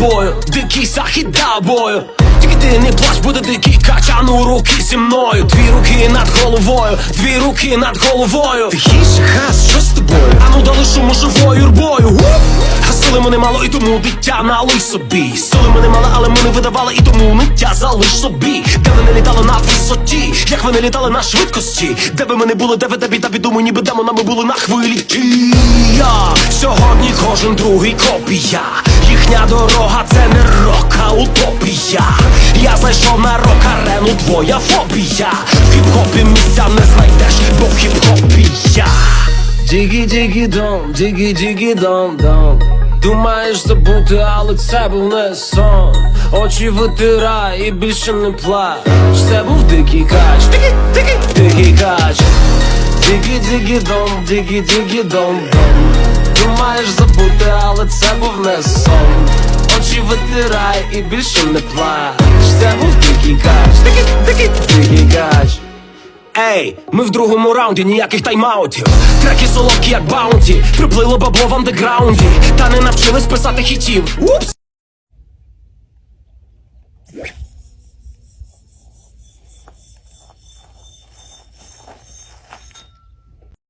дикий захід дав бою. Тільки ти не плач, буде дикий кач, а ну руки зі мною. Дві руки над головою, дві руки над головою. Тихіше, хас, що з тобою? А ну дали шуму живою юрбою. А сили мене мало, і тому дитя налий собі. Сили мене мало, але ми не видавали, і тому ниття залиш собі. Де ви не літали на висоті, як ви не літали на швидкості. Де би ми не були, де ви де біда відомо, ніби демонами були на хвилі. Я сьогодні кожен другий копія. Дорога це не рок, а утопія. Я зайшов на рок-арену, твоя фобія. В хіп-хопі місця не знайдеш, бо в хіп-хопі я. Дігі дігі дом, дігі дігі дом дом. Думаєш забути, але це був не сон. Очі витирай і більше не плач. Це був дикий кач, дикий, дикий, дикий кач. Дігі дігі дом, дігі дігі дом дом Думаєш забути, але це був не сон. Очі витирай і більше не плач. Це був дикий кач, дикий, дикий, дикий кач. Ей, ми в другому раунді, ніяких тайм-аутів. Треки солодкі, як баунті, приплило бабло в андеграунді. Та не навчились писати хітів. Упс!